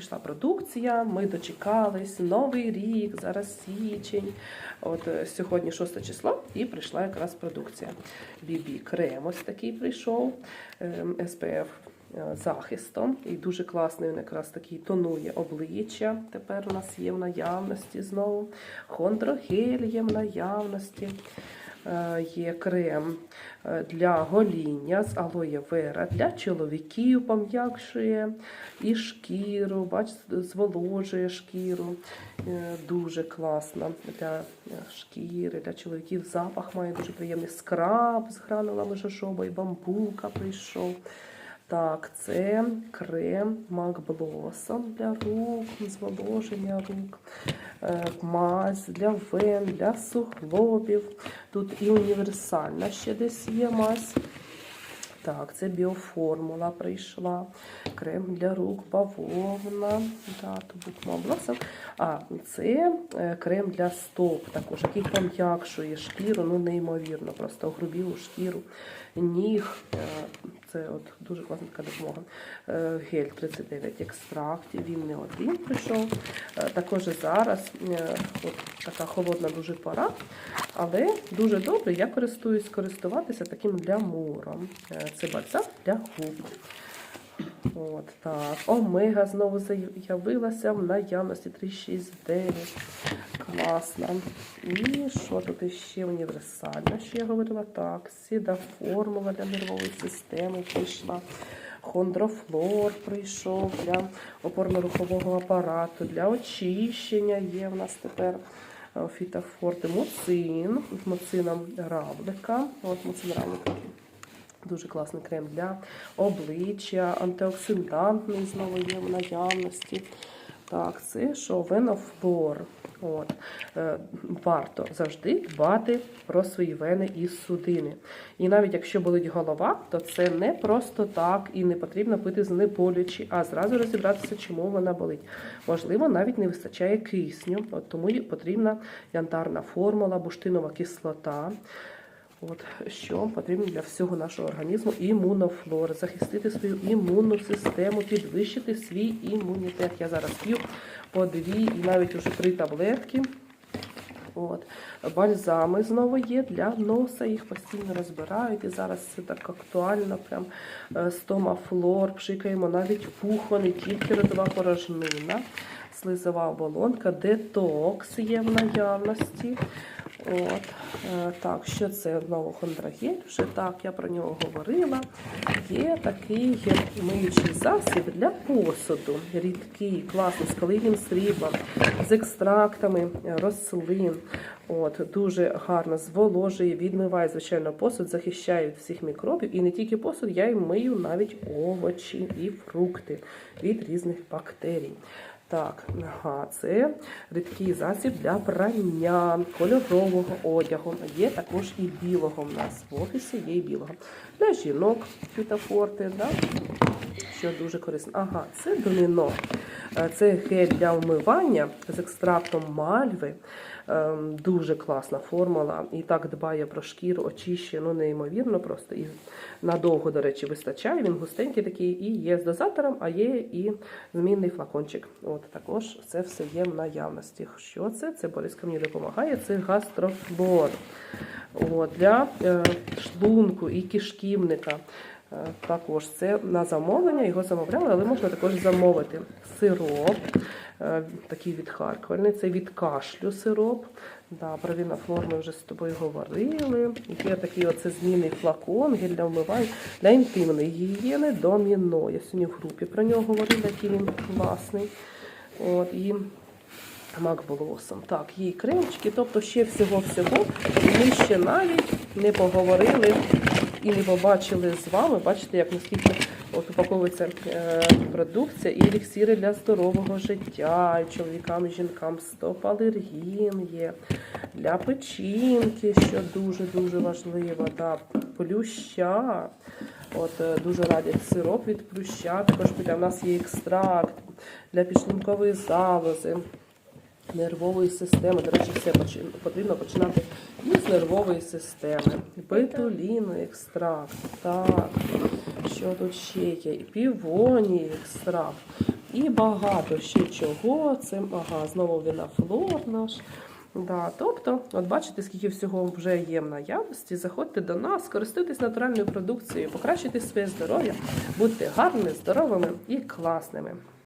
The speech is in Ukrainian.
пішла продукція, ми дочекались, новий рік, зараз січень. От е, сьогодні 6 число і прийшла якраз продукція. Бібі крем ось такий прийшов, ем, SPF е, захистом. І дуже класний він якраз такий тонує обличчя. Тепер у нас є в наявності знову. Хондрогель є в наявності. Е, Є крем е, для гоління з алоє вера, для чоловіків пом'якшує і шкіру, бачите, зволожує шкіру. Е, Дуже класно для е, шкіри, для чоловіків. Запах має дуже приємний скраб з гранулами жожоба і бамбука прийшов. Так, це крем Blossom для рук, зволоження рук, е, мазь для вен, для суглобів. Тут і універсальна ще десь є мазь. Так, це біоформула прийшла. Крем для рук, бавовна. Да, А, це е, крем для стоп, також, який пом'якшує шкіру, ну неймовірно, просто огрубілу шкіру, ніг. Це от дуже класна така допомога. Е, Гель 39 екстрактів, він не один прийшов. Е, Також зараз е, от така холодна дуже пора, але дуже добре я користуюсь користуватися таким гламуром. Е, Це бальзам для губ. От так. Омега знову з'явилася в наявності 369. Класно. І що тут іще універсальна, що я говорила? Так, сіда формула для нервової системи прийшла. Хондрофлор прийшов для опорно-рухового апарату, для очищення є в нас тепер е, фітофорти, муцин, з муцином равлика. От муцин равлика. Дуже класний крем для обличчя, антиоксидантний знову є в наявності. Так, це що Венофлор. От. Е, варто завжди дбати про свої вени і судини. І навіть якщо болить голова, то це не просто так і не потрібно пити знеболючі, а зразу розібратися, чому вона болить. Можливо, навіть не вистачає кисню, от тому потрібна янтарна формула, буштинова кислота. От що потрібно для всього нашого організму імунофлора, захистити свою імунну систему, підвищити свій імунітет. Я зараз п'ю по дві і навіть уже три таблетки. От. Бальзами знову є для носа, їх постійно розбирають. І зараз це так актуально. Прям е, стомафлор, пшикаємо навіть пухо, не тільки ротова порожнина, слизова оболонка, детокс є в наявності. От, е, так, що це знову хондрагель? Вже так, я про нього говорила. Є такий миючий засіб для посуду. Рідкий, класний, з калійним сріблом, з екстрактами е, рослин. От, дуже гарно зволожує, відмиває, звичайно, посуд, захищає від всіх мікробів. І не тільки посуд, я й мию навіть овочі і фрукти від різних бактерій. Так, ага, це рідкий засіб для прання кольорового одягу. Є також і білого в нас в офісі, є і білого. Для жінок фітофорти, да? Що дуже корисно. Ага, це доміно. Е, Це гель для вмивання з екстрактом мальви. Ем, Дуже класна формула. І так дбає про шкіру, очищує, ну неймовірно просто. І надовго, до речі, вистачає. Він густенький такий і є з дозатором, а є і змінний флакончик. От також це все є в наявності. Що це? Це Бориска мені допомагає. Це гастрофлор. От, для е, шлунку і кишківника. Е, Також це на замовлення, його замовляли, але можна також замовити сироп, е, такий відхаркувальний, це від кашлю сироп. Да, про вінофлор ми вже з тобою говорили. Є такий оце змінний флакон, гель для вмивання для інтимної гігієни доміно. Я сьогодні в групі про нього говорила, який він класний. От, і Мак Блосом. Так, і кремчики, тобто ще всього-всього. Ми ще навіть не поговорили і не побачили з вами. Бачите, як наскільки от упаковується е, продукція і еліксири для здорового життя, і чоловікам, і жінкам стоп-алергін є, для печінки, що дуже-дуже важливо, да, плюща. От е, дуже радять сироп від плюща. Також в нас є екстракт для підшлункової залози нервової системи. До речі, все потрібно починати із нервової системи. Бетуліну екстракт. Так. Що тут ще є? І екстракт. і багато ще чого. Це ага, знову вінофлор наш. Да, тобто, от бачите, скільки всього вже є в наявності. Заходьте до нас, користуйтесь натуральною продукцією, покращуйте своє здоров'я, будьте гарними, здоровими і класними.